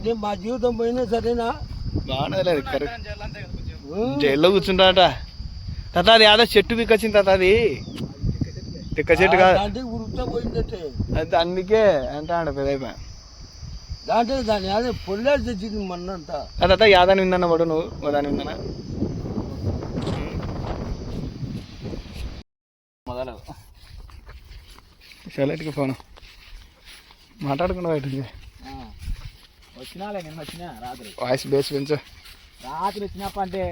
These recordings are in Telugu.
అంటే మా జీవితం పోయినా సరేనా? బాగున్నది జైల్లో కూర్చుంటాట తాత అది యాదో చెట్టు పిక్కొచ్చింది తాత అది పిక్క చెట్టు కాదు. అది అందుకే అంటాడు పెద్ద దాంట్లో దాని అదే పొల్లేరు తెచ్చింది మొన్నంతా. తాత యాదని విందన్న పడు నువ్వు దాని విందన్న. మొదలు సెలెక్ట్కి ఫోన్. మాట్లాడుకున్నా బయట వచ్చినాలే నిన్న వచ్చినా? రాత్రి. వాయిస్ బేస్ పెంచు. రాత్రి వచ్చినప్ప అంటే?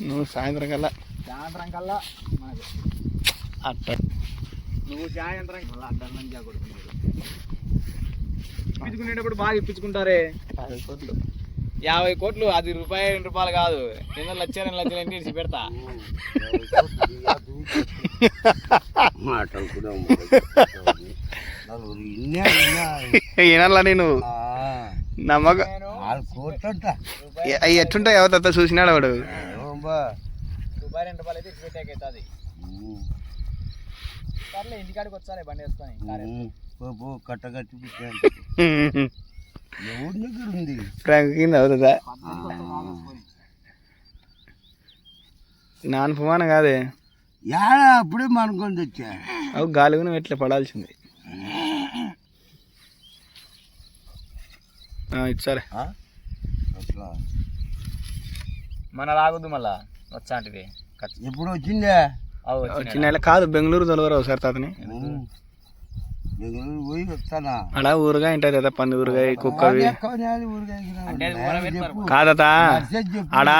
నువ్వు సాయంత్రం కల్లా. సాయంత్రం కల్లా? మనకి. అట్ట. నువ్వు సాయంత్రం కల్లా అడ్డం నుంచి కొడుకున్నాడు. ఇప్పించుకునేటప్పుడు బాగా ఇప్పించుకుంటారే? యాభై కోట్లు. యాభై కోట్లు అది రూపాయి రెండు రూపాయలు కాదు. ఎన్నో లక్ష రెండు లక్షలు అంటే ఇడిచి పెడతా. మాటలు కూడా నలుగురు ఇన్నే ఇన్నా ఈనల్లా నేను? నమ్మక నేను అవి ఎట్టుంటాయి ఎవరితో చూసినాడు వాడు? ఎవరి ప్రాంక్ కింద అవుతుందా. నాన్న పుమాన కాదే? యాడ అప్పుడే మనకొని తెచ్చా? అవు గాలిగున ఎట్లా పడాల్సింది? ఆ? అట్లా. మన రాగొద్దు మళ్ళా వచ్చాంటివి. ఎప్పుడు వచ్చిందే? వచ్చిన నెల కాదు. బెంగళూరు తొలవరు ఒకసారి తాతని. బెంగళూరు పోయి వస్తానా? అలా ఊరుగా ఉంటుంది కదా పంది ఊరుగాయ కుక్కవి. కాదత ఆడ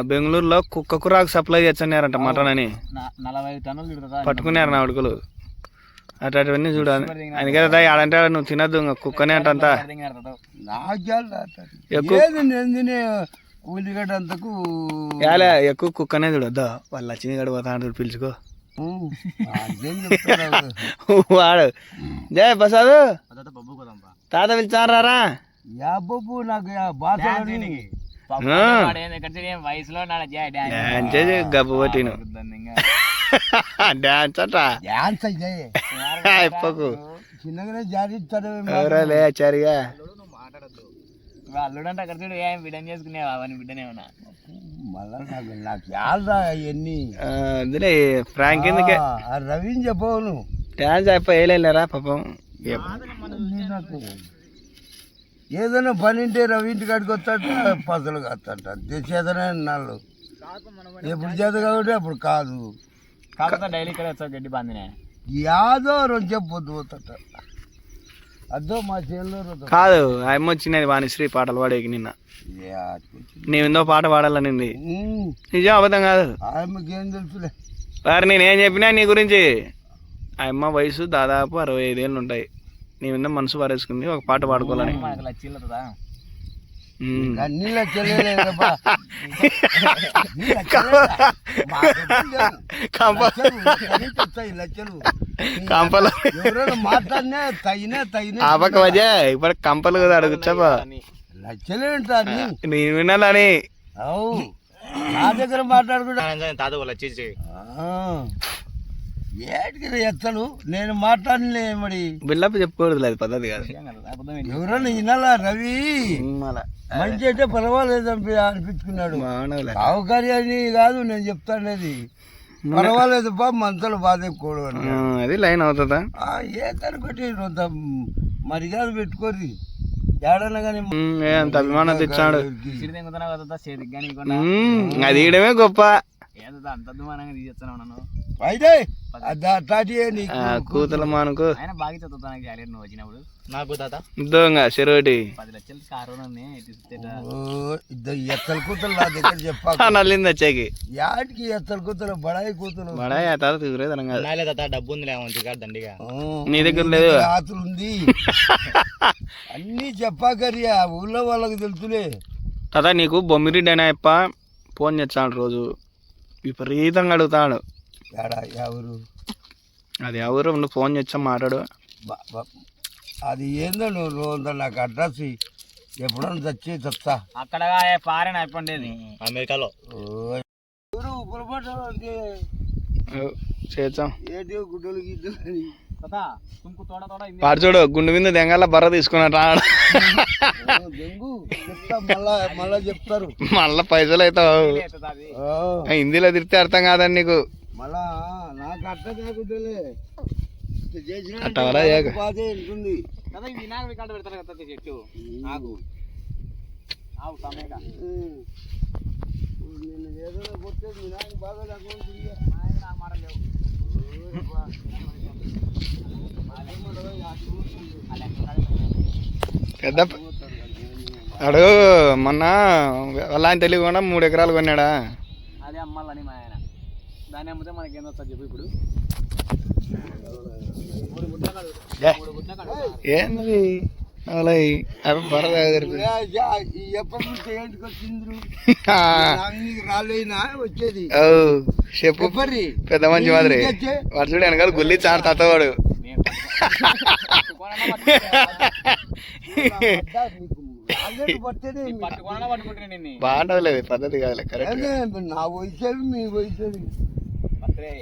బెంగళూరులో కుక్క కురాకు సప్లై చేస్తున్నారంట మటన్ అని. పట్టుకున్నారు నా ఉడుకులు. అటువంటివన్నీ చూడాలి అందుకే ఆడంటే ఆడ నువ్వు తినద్దు ఇంకా కుక్కనే అంటంతా. ఎక్కువ ఏది నేను తినే ఉల్లిగడ్డ అంతకు యాలే ఎక్కువ కుక్కనే చూడొద్దు వాళ్ళు లక్ష్మి గడు పోతా అంటారు పిలుచుకో? వాడు. జయ ప్రసాద్. బొబ్బు తాత పిలిచారా యా బాబు నాకు డాన్స్ గబ్బు పట్టిను డాన్స్ అయితే ఇప్పకు చిన్నగానే జారిస్తాడు ఎవరో లే చారిగా అల్లుడంటే అక్కడ చూడు ఏం బిడ్డని చేసుకునేవా? అవన్నీ బిడ్డనేమన్నా మళ్ళా నాకు నాకు యాదరా అవన్నీ అందులో ఫ్రాంక్ ఎందుకే? రవిని చెప్పవు నువ్వు? డాన్స్ అయిపోయి వేయలేరా పాపం. నాకు ఏదైనా పని ఉంటే రవి ఇంటి కాడికి వస్తాట పసలు కాస్తాట అంతే చేతనే ఎప్పుడు చేత కాబట్టి అప్పుడు కాదు. కాకపోతే డైలీ ఇక్కడ వచ్చావు గడ్డి బాందినే. యాదో రెండు చెప్పొద్దు పోతాట అద్దో మా. కాదు ఆయమ్మ వచ్చినది వాణిశ్రీ పాటలు పాడేకి నిన్న. నీవిందో పాట పాడాలనింది. ఉమ్, నిజం అబద్ధం కాదు. ఆమెకేం తెలుసులే. వారు నేనేం చెప్పినా నీ గురించి? ఆయమ్మ వయసు దాదాపు అరవై ఐదేళ్ళు ఉంటాయి నీ మీద మనసు పారేసుకుంది ఒక పాట పాడుకోవాలని. లచ్చలు కంపలు. ఎవరైనా మాట్లాడినా తగినే తగినే ఇప్పుడు కంపలు కదా ఉంటారు నేను వినాలని అవు. నా దగ్గర మాట్లాడుకుంటా. తాత వాళ్ళు వచ్చేసి ఏటికి ఎత్తలు? నేను మాట్లాడలే మరి. బిల్డప్ చెప్పుకోవద్దు అది పద్ధతి కాదు. ఎవరైనా వినాలా రవి? మంచి అంటే పర్వాలేదు అనిపి- అనిపించుకున్నాడు అని కాదు నేను చెప్తానేది పర్వాలేదు బా మంతలు బాధ ఎక్కువ అది లైన్ అవుతుందా? ఆ, ఏ తరగతి కొంత మర్యాద పెట్టుకోరి అంత అభిమానం తెచ్చాడు. అది ఇయడమే గొప్ప. ఏదో అంత తీసేస్తున్నావు నన్ను. అయితే కూతుల మానుకు. ఆయన బాగా చదువుతా నాకు జాలి నువ్వు వచ్చినప్పుడు. నాకు తాత. దొంగ పది లక్షలు కారు ఎత్తల కూతురు నా దగ్గర నల్లింది వచ్చాకి. యాటికి ఎత్తల కూతురు బడాయి కూతురు బడా ఆ తాత తిరుగుతుంది కాదు తాత డబ్బు ఉంది దండిగా? నీ దగ్గర లేదు. ఆతులు ఉంది. అన్నీ చెప్పాకరియా ఊళ్ళో వాళ్ళకి తెలుసులే. తాత నీకు బొమ్మిరెడ్డి అనే అప్ప ఫోన్ చేస్తాడు రోజు. విపరీతంగా అడుగుతాడు. ఏడా ఎవరు అది ఎవరు నువ్వు ఫోన్ చేచ్చా మాట్లాడు. అది ఏందో నువ్వు రోజు నాకు అడ్రస్. ఎప్పుడన్నా చచ్చి చెప్తా. అక్కడ పారని అయిపోండేది అమెరికాలో. చేద్దాం. ఏంటి గుడ్డలు గిడ్డలు చూడు గుండు మీద దెంగల బర్ర తీసుకున్నాడు రాడు. చెప్తా మళ్ళా చెప్తారు. మళ్ళా పైసలు అవుతావు హిందీలో తిరిగితే అర్థం కాదని నీకు. మళ్ళా నాకు అర్థం కాకుండాలే కాడ పెడతారు కదా తాత ఈ చెట్టు ఆగు ఆగు టమాటా ఉమ్. ఇప్పుడు నేను ఏదైనా కొట్టే మీ నాయన బాగా లేకుండా నాయన నాకు మాట లేవు పెద్ద అడు మొన్న వాళ్ళ ఆయన తెలియకుండా మూడు ఎకరాలు కొన్నాడా? అదే అమ్మాలని మా ఆయన. దాన్ని అమ్మితే మనకి ఏం వస్తుంది చెప్పు ఇప్పుడు. ఏంది? అలా అవి బర్ర తాగదు. ఎప్పటి నుంచి ఏంటికి వచ్చిండ్రు? ఆ, నాకు నీకు రాలేనా వచ్చేది. ఓ, చెప్పు. పెద్ద మంచి మాదిరి. వాడు చూడు వెనకాల గుల్లి చాడు తత్తవాడు బాగుండదు లేదు పద్ధతి కాదులే కరెక్ట్ నా వయసు మీ వయసు పత్రే